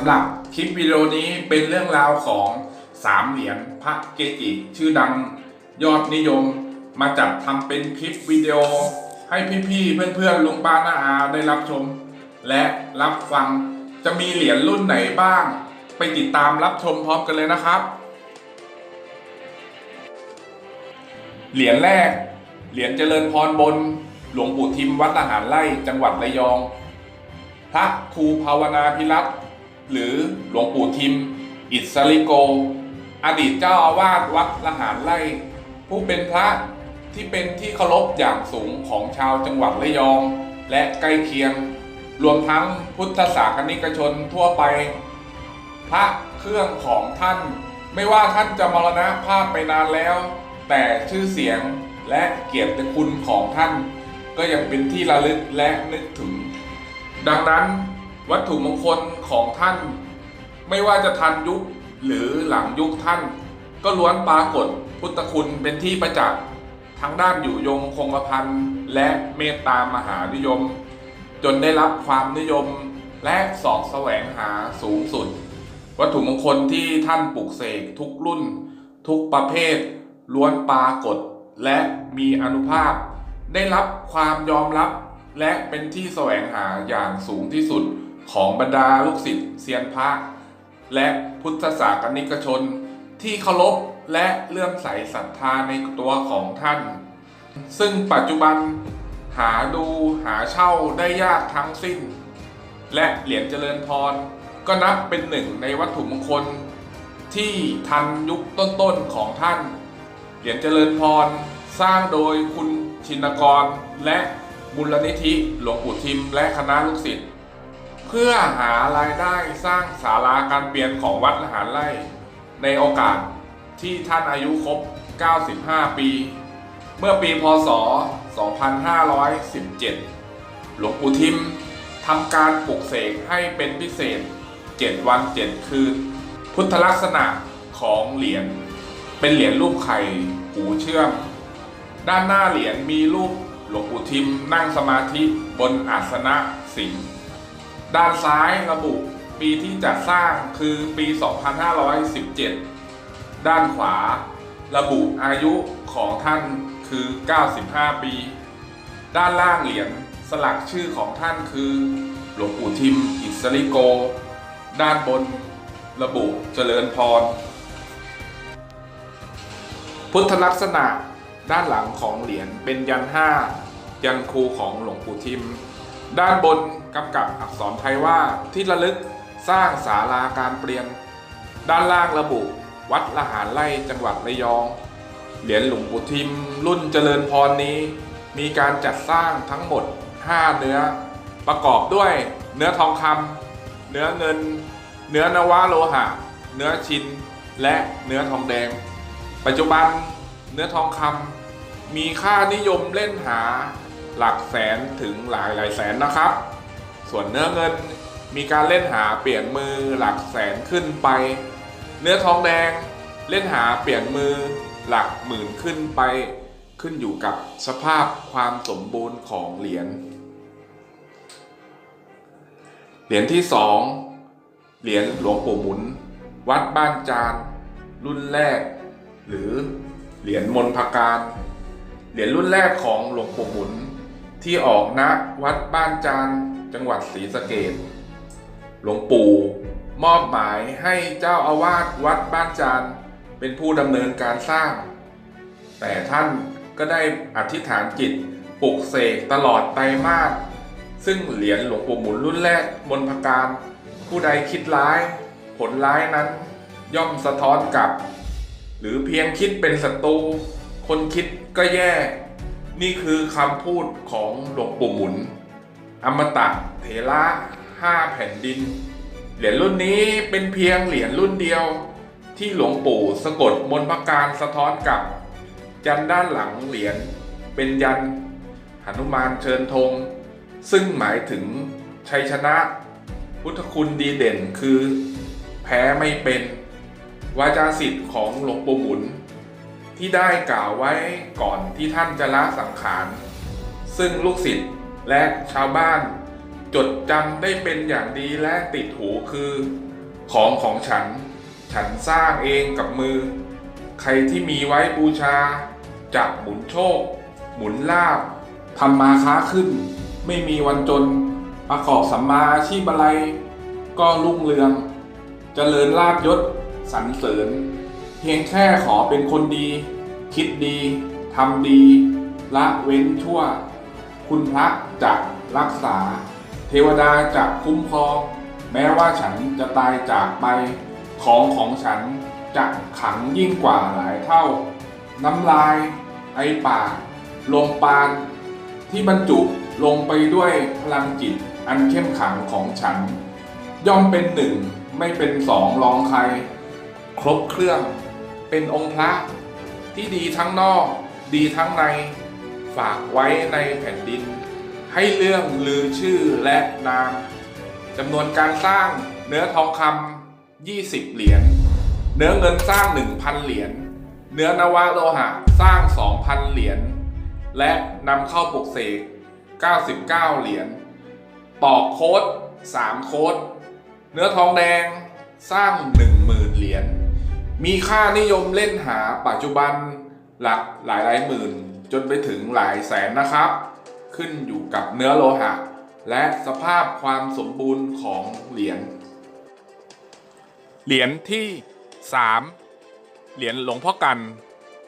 ำหรับคลิปวิดีโอนี้เป็นเรื่องราวของสามเหรียญพระเกจิชื่อดังยอดนิยม มาจัดทำเป็นคลิปวิดีโอ ให้พี่ๆเพื่อนๆลุงป้าน้าอาได้รับชม และรับฟังจะมีเหรียญรุ่นไหนบ้าง ไปติดตามรับชมพร้อมกันเลยนะครับ เหรียญแรก เหรียญเจริญพรบน หลวงปู่ทิมวัดทหารไร่จังหวัดระยอง พระครูภาวนาพิรัตน์ หรือหลวงปู่ทิม อิสริโก อดีตเจ้าอาวาสวัดละหารไร่ผู้เป็นพระที่เป็นที่เคารพอย่างสูงของชาวจังหวัดระยอง และใกล้เคียง รวมทั้งพุทธศาสนิกชนทั่วไป พระเครื่องของท่าน ไม่ว่าท่านจะมรณภาพไปนานแล้ว แต่ชื่อเสียงและเกียรติคุณของท่าน ก็ยังเป็นที่ระลึกและนึกถึง ดังนั้น วัตถุมงคลของท่าน ไม่ว่าจะทันยุคหรือหลังยุคท่าน ก็ล้วนปรากฏพุทธคุณเป็นที่ประจักษ์ทั้งด้านอยู่ยงคงกระพันและเมตตามหานิยม จนได้รับความนิยมและสอบแสวงหาสูงสุด วัตถุมงคลที่ท่านปลูกเสกทุกรุ่น ทุกประเภท ล้วนปรากฏและมีอนุภาพ ได้รับความยอมรับและเป็นที่แสวงหาอย่างสูงที่สุด ของบรรดาลูกศิษย์เซียนพระ และพุทธศาสนิกชน ที่เคารพและเลื่อมใสศรัทธาในตัวของท่าน ซึ่งปัจจุบันหาดูหาเช่าได้ยากทั้งสิ้น และเหรียญเจริญพร ก็นับเป็นหนึ่งในวัตถุมงคล ที่ทันยุคต้นๆของท่าน เหรียญเจริญพรสร้างโดยคุณชินกรและมูลนิธิหลวงปู่ทิมและคณะลูกศิษย์ เพื่อหารายได้สร้างศาลาการเปลี่ยนของวัดละหารไร่ในโอกาสที่ท่านอายุครบ 95 ปี เมื่อปีพศ 2517 หลวงปู่ทิมทำการปลุกเสกให้เป็นพิเศษ 7 วัน 7 คืน พุทธลักษณะของเหรียญเป็นเหรียญรูปไข่หูเชื่อม ด้านหน้าเหรียญมีรูปหลวงปู่ทิมนั่งสมาธิบนอาสนะสิงห์ ด้านซ้ายระบุปีที่จัดสร้างคือปี 2517 ด้านขวา ระบุอายุของท่านคือ 95 ปี ด้านล่างเหรียญสลักชื่อของท่านคือหลวงปู่ทิม อิสริโก ด้านบน ระบุเจริญพร พุทธลักษณะด้านหลังของเหรียญเป็นยันห้ายันคูของหลวงปู่ทิม ด้านบนกำกับอักษรไทยว่าที่ระลึกสร้างศาลาการเปลี่ยน ด้านล่างระบุ วัดละหารไร่จังหวัดระยอง เหรียญหลวงปู่ทิม รุ่นเจริญพรนี้ มีการจัดสร้างทั้งหมด 5 เนื้อ ประกอบด้วยเนื้อทองคำเนื้อเงิน เนื้อนวะโลหะ เนื้อชิน และเนื้อทองแดง ปัจจุบันเนื้อทองคำมีค่านิยมเล่นหา หลักแสนถึงหลายหลายแสนนะครับ ส่วนเนื้อเงินมีการเล่นหาเปลี่ยนมือหลักแสนขึ้นไป เนื้อทองแดงเล่นหาเปลี่ยนมือหลักหมื่นขึ้นไป ขึ้นอยู่กับสภาพความสมบูรณ์ของเหรียญ เหรียญที่สองเหรียญหลวงปู่หมุน วัดบ้านจาน รุ่นแรก หรือเหรียญมนพการ เหรียญรุ่นแรกของหลวงปู่หมุน ที่ออกณวัดบ้านจานจังหวัดศรีสะเกดหลวงปู่มอบหมายให้เจ้าอาวาสวัดบ้านจานเป็นผู้ดำเนินการสร้าง แต่ท่านก็ได้อธิษฐานจิตปลุกเสกตลอดไตรมาสซึ่งเหรียญหลวงปู่หมุนรุ่นแรกมนพการ ผู้ใดคิดร้าย ผลร้ายนั้น ย่อมสะท้อนกลับ หรือเพียงคิดเป็นศัตรูคนคิดก็แย่ นี่คือคำพูดของหลวงปู่หมุน อมตะเถระห้าแผ่นดิน เหรียญรุ่นนี้เป็นเพียงเหรียญรุ่นเดียว ที่หลวงปู่สะกดมนต์พระการสะท้อนกับ ยันด้านหลังเหรียญเป็นยันหนุมานเชิญธงซึ่งหมายถึงชัยชนะ พุทธคุณดีเด่นคือ แพ้ไม่เป็น วาจาสิทธิ์ของหลวงปู่หมุน ที่ได้กล่าวไว้ก่อนที่ท่านจะละสังขาร ซึ่งลูกศิษย์และชาวบ้าน จดจำได้เป็นอย่างดีและติดหูคือ ของของฉัน ฉันสร้างเองกับมือ ใครที่มีไว้บูชาจะหมุนโชค หมุนลาบทำมาค้าขึ้น ไม่มีวันจนประกอบสัมมาอาชีพอะไร ก็รุ่งเรืองเจริญลาบยศสรรเสริญ เพียงแค่ขอเป็นคนดี คิดดีทำดีละเว้นชั่ว คุณพระจะรักษา เทวดาจะคุ้มครอง แม้ว่าฉันจะตายจากไป ของของฉันจะขังยิ่งกว่าหลายเท่า น้ำลาย ไอปากลมปาน ที่บรรจุลงไปด้วยพลังจิตอันเข้มขังของฉัน ย่อมเป็นหนึ่งไม่เป็นสองรองใคร ครบเครื่อง เป็นองค์พระที่ดีทั้งนอก ดีทั้งในฝากไว้ในแผ่นดิน ให้เรื่องลือชื่อและนามจำนวนการสร้างเนื้อทองคำ20 เหรียญเนื้อเงินสร้าง 1,000 เหรียญเนื้อนวโลหะสร้าง 2,000 เหรียญและนำเข้าปลุกเสก99 เหรียญตอกโค้ด3โค้ดเนื้อทองแดงสร้าง 10,000 เหรียญ มีค่านิยมเล่นหาปัจจุบันหลักหลายหลายหมื่น จนไปถึงหลายแสนนะครับ ขึ้นอยู่กับเนื้อโลหะ และสภาพความสมบูรณ์ของเหรียญ เหรียญที่ 3 เหรียญหลวงพ่อกัน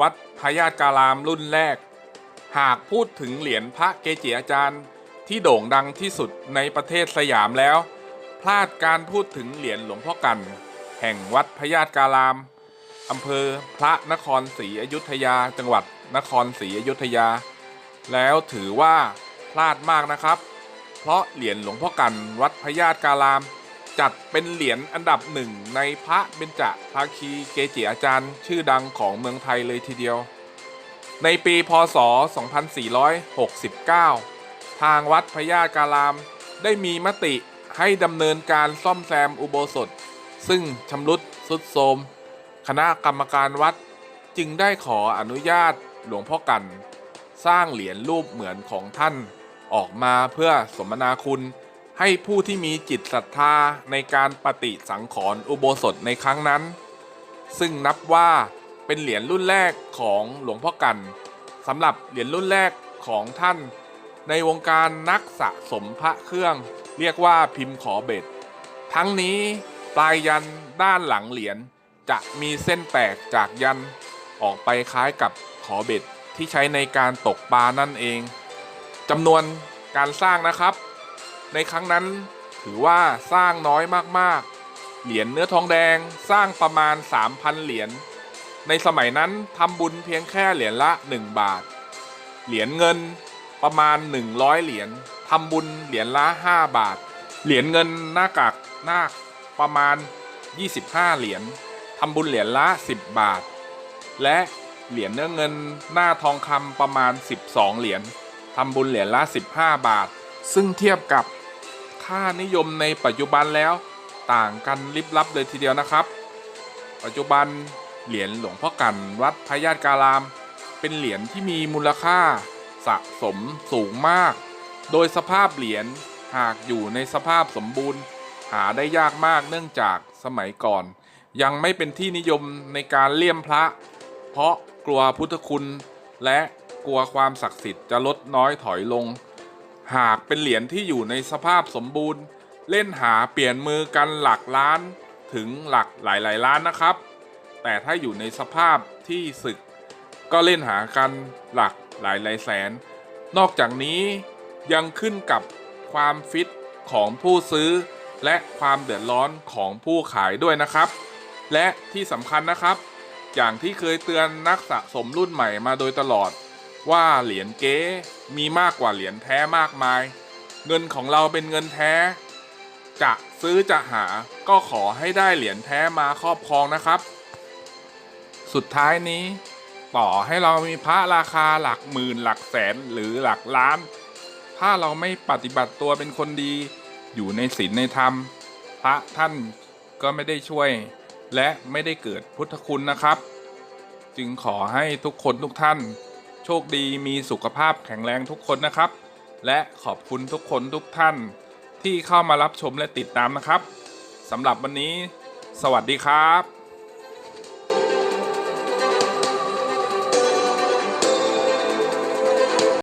วัดพญาตการามรุ่นแรก หากพูดถึงเหรียญพระเกจิอาจารย์ที่โด่งดังที่สุดในประเทศสยามแล้ว พลาดการพูดถึงเหรียญหลวงพ่อกัน แห่งวัดพญาตการาม อำเภอพระนครศรีอยุธยา จังหวัดนครศรีอยุธยา แล้วถือว่าพลาดมากนะครับ เพราะเหรียญหลวงพ่อกันวัดพญาตการาม จัดเป็นเหรียญอันดับหนึ่งในพระเบญจภาคีเกจิอาจารย์ ชื่อดังของเมืองไทยเลยทีเดียว ในปีพศ 2469 ทางวัดพญาการาม ได้มีมติให้ดำเนินการซ่อมแซมอุโบสถ ซึ่งชำรุดทรุดโทรม คณะกรรมการวัดจึงได้ขออนุญาตหลวงพ่อกัน สร้างเหรียญรูปเหมือนของท่านออกมาเพื่อสมนาคุณ ให้ผู้ที่มีจิตศรัทธาในการปฏิสังขรณ์อุโบสถในครั้งนั้น ซึ่งนับว่าเป็นเหรียญรุ่นแรกของหลวงพ่อกันสำหรับเหรียญรุ่นแรกของท่าน ในวงการนักสะสมพระเครื่อง เรียกว่าพิมพ์ขอเบ็ด ทั้งนี้ปลายยันด้านหลังเหรียญ จะมีเส้นแตกจากยันออกไปคล้ายกับขอเบ็ดที่ใช้ในการตกปลานั่นเองจำนวนการสร้างนะครับ ในครั้งนั้นถือว่าสร้างน้อยมากๆ เหรียญเนื้อทองแดงสร้างประมาณ 3,000 เหรียญในสมัยนั้นทำบุญเพียงแค่เหรียญละ 1 บาท เหรียญเงินประมาณ 100 เหรียญทำบุญเหรียญละ 5 บาท เหรียญเงินหน้ากากหน้าคประมาณ 25 เหรียญ ทำบุญเหรียญละ 10 บาท และเหรียญเนื้อเงินหน้าทองคำประมาณ 12 เหรียญทำบุญเหรียญละ 15 บาท ซึ่งเทียบกับค่านิยมในปัจจุบันแล้วต่างกันลิบลับเลยทีเดียวนะครับ ปัจจุบันเหรียญหลวงพ่อกันวัดพญาตการาม เป็นเหรียญที่มีมูลค่าสะสมสูงมาก โดยสภาพเหรียญหากอยู่ในสภาพสมบูรณ์ หาได้ยากมากเนื่องจากสมัยก่อน ยังไม่เป็นที่นิยมในการเลี่ยมพระ เพราะกลัวพุทธคุณและกลัวความศักดิ์สิทธิ์จะลดน้อยถอยลง หากเป็นเหรียญที่อยู่ในสภาพสมบูรณ์ เล่นหาเปลี่ยนมือกันหลักล้านถึงหลักหลายๆล้านนะครับ แต่ถ้าอยู่ในสภาพที่สึก ก็เล่นหากันหลักหลายหลายแสน นอกจากนี้ยังขึ้นกับความฟิตของผู้ซื้อและความเดือดร้อนของผู้ขายด้วยนะครับ และที่สำคัญนะครับ อย่างที่เคยเตือนนักสะสมรุ่นใหม่มาโดยตลอด ว่าเหรียญเก๊มีมากกว่าเหรียญแท้มากมาย เงินของเราเป็นเงินแท้ จะซื้อจะหาก็ขอให้ได้เหรียญแท้มาครอบครองนะครับ สุดท้ายนี้ ต่อให้เรามีพระราคาหลักหมื่นหลักแสนหรือหลักล้าน ถ้าเราไม่ปฏิบัติตัวเป็นคนดี อยู่ในศีลในธรรม พระท่านก็ไม่ได้ช่วย และไม่ได้เกิดพุทธคุณนะครับ จึงขอให้ทุกคนทุกท่าน โชคดีมีสุขภาพแข็งแรงทุกคนนะครับ และขอบคุณทุกคนทุกท่าน ที่เข้ามารับชมและติดตามนะครับสำหรับวันนี้ สวัสดีครับ